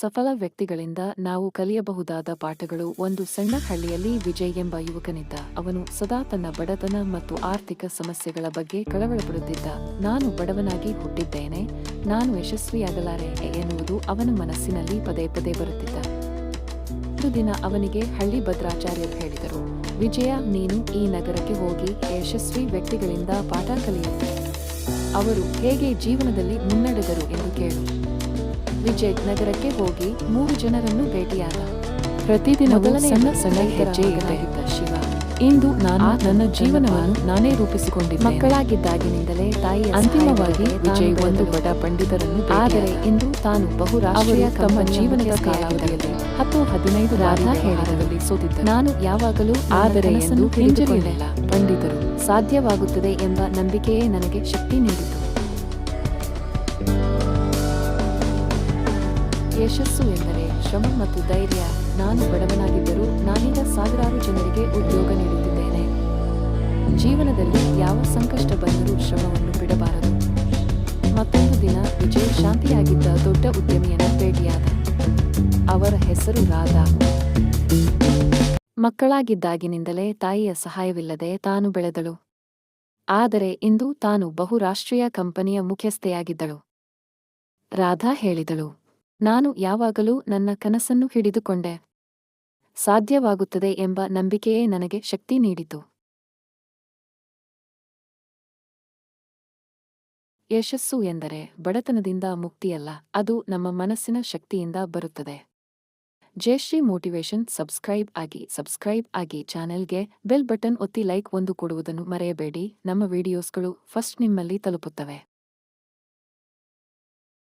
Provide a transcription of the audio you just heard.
ಸಫಲ ವ್ಯಕ್ತಿಗಳಿಂದ ನಾವು ಕಲಿಯಬಹುದಾದ ಪಾಠಗಳು ಒಂದು ಸಣ್ಣ ಹಳ್ಳಿಯಲ್ಲಿ ವಿಜಯ್ ಎಂಬ ಯುವಕನಿದ್ದ. ಅವನು ಸದಾ ತನ್ನ ಬಡತನ ಮತ್ತು ಆರ್ಥಿಕ ಸಮಸ್ಯೆಗಳ ಬಗ್ಗೆ ಕಳವಳಪಡುತ್ತಿದ್ದ. ನಾನು ಬಡವನಾಗಿ ಹುಟ್ಟಿದ್ದೇನೆ, ನಾನು ಯಶಸ್ವಿಯಾಗಲಾರೆ ಎನ್ನುವುದು ಅವನ ಮನಸ್ಸಿನಲ್ಲಿ ಪದೇ ಪದೇ ಬರುತ್ತಿದ್ದ. ಒಂದು ದಿನ ಅವನಿಗೆ ಹಳ್ಳಿ ಭದ್ರಾಚಾರ್ಯರು ಹೇಳಿದರು, ವಿಜಯ, ನೀನು ಈ ನಗರಕ್ಕೆ ಹೋಗಿ ಯಶಸ್ವಿ ವ್ಯಕ್ತಿಗಳಿಂದ ಪಾಠ ಕಲಿಯುತ್ತೆ ಅವರು ಹೇಗೆ ಜೀವನದಲ್ಲಿ ಮುನ್ನಡೆದರು ಎಂದು ಕೇಳು. ವಿಜಯ್ ನಗರಕ್ಕೆ ಹೋಗಿ ಮೂರು ಜನರನ್ನು ಭೇಟಿಯಾದ. ಪ್ರತಿದಿನ ಸಣ್ಣ ಸಣ್ಣ ಹೆಜ್ಜೆ ಶಿವ. ಇಂದು ನಾನು ನನ್ನ ಜೀವನವನ್ನು ನಾನೇ ರೂಪಿಸಿಕೊಂಡಿದ್ದೆ ಮಕ್ಕಳಾಗಿದ್ದಾಗಿನಿಂದಲೇ ತಾಯಿ ಅಂತಿಮವಾಗಿ ವಿಜಯ್ ಒಂದು ಬಡ ಪಂಡಿತರನ್ನು ಆದರೆ ಇಂದು ತಾನು ಬಹುರಾಷ್ಟ್ರೀಯ ತಮ್ಮ ಜೀವನದ ಕಾಲಾವಧಿಯಲ್ಲಿ ಹತ್ತು ಹದಿನೈದು ರಾಧಾ ಹೇಳಿದರಲ್ಲಿ ಸೋತಿದ್ದ ನಾನು ಯಾವಾಗಲೂ ಆದರೆ ಎಂದು ಹಿಂಜರಿಯಲಿಲ್ಲ. ಪಂಡಿತರು ಸಾಧ್ಯವಾಗುತ್ತದೆ ಎಂಬ ನಂಬಿಕೆಯೇ ನನಗೆ ಶಕ್ತಿ ನೀಡಿತು. ಯಶಸ್ಸು ಎಂದರೆ ಶ್ರಮ ಮತ್ತು ಧೈರ್ಯ. ನಾನು ಬಡವನಾಗಿದ್ದರೂ ನಾನೀಗ ಸಾವಿರಾರು ಜನರಿಗೆ ಉದ್ಯೋಗ ನೀಡುತ್ತಿದ್ದೇನೆ. ಜೀವನದಲ್ಲಿ ಯಾವ ಸಂಕಷ್ಟ ಬಂದರೂ ಶ್ರಮವನ್ನು ಬಿಡಬಾರದು. ಮತ್ತೊಂದು ದಿನ ವಿಜಯ್ ಶಾಂತಿಯಾಗಿದ್ದ ದೊಡ್ಡ ಉದ್ಯಮಿಯನ್ನು ಭೇಟಿಯಾದ. ಅವರ ಹೆಸರು ರಾಧಾ. ಮಕ್ಕಳಾಗಿದ್ದಾಗಿನಿಂದಲೇ ತಾಯಿಯ ಸಹಾಯವಿಲ್ಲದೆ ತಾನು ಬೆಳೆದಳು. ಆದರೆ ಇಂದು ತಾನು ಬಹುರಾಷ್ಟ್ರೀಯ ಕಂಪನಿಯ ಮುಖ್ಯಸ್ಥೆಯಾಗಿದ್ದಳು. ರಾಧಾ ಹೇಳಿದಳು ನಾನು ಯಾವಾಗಲೂ ನನ್ನ ಕನಸನ್ನು ಹಿಡಿದುಕೊಂಡೆ. ಸಾಧ್ಯವಾಗುತ್ತದೆ ಎಂಬ ನಂಬಿಕೆಯೇ ನನಗೆ ಶಕ್ತಿ ನೀಡಿತು. ಯಶಸ್ಸು ಎಂದರೆ ಬಡತನದಿಂದ ಮುಕ್ತಿಯಲ್ಲ, ಅದು ನಮ್ಮ ಮನಸ್ಸಿನ ಶಕ್ತಿಯಿಂದ ಬರುತ್ತದೆ. ಜಯಶ್ರೀ ಮೋಟಿವೇಶನ್ ಸಬ್ಸ್ಕ್ರೈಬ್ ಆಗಿ ಸಬ್ಸ್ಕ್ರೈಬ್ ಆಗಿ ಚಾನೆಲ್ಗೆ ಬೆಲ್ ಬಟನ್ ಒತ್ತಿ ಲೈಕ್ ಒಂದು ಕೊಡುವುದನ್ನು ಮರೆಯಬೇಡಿ. ನಮ್ಮ ವಿಡಿಯೋಸ್ಗಳು ಫಸ್ಟ್ ನಿಮ್ಮಲ್ಲಿ ತಲುಪುತ್ತವೆ.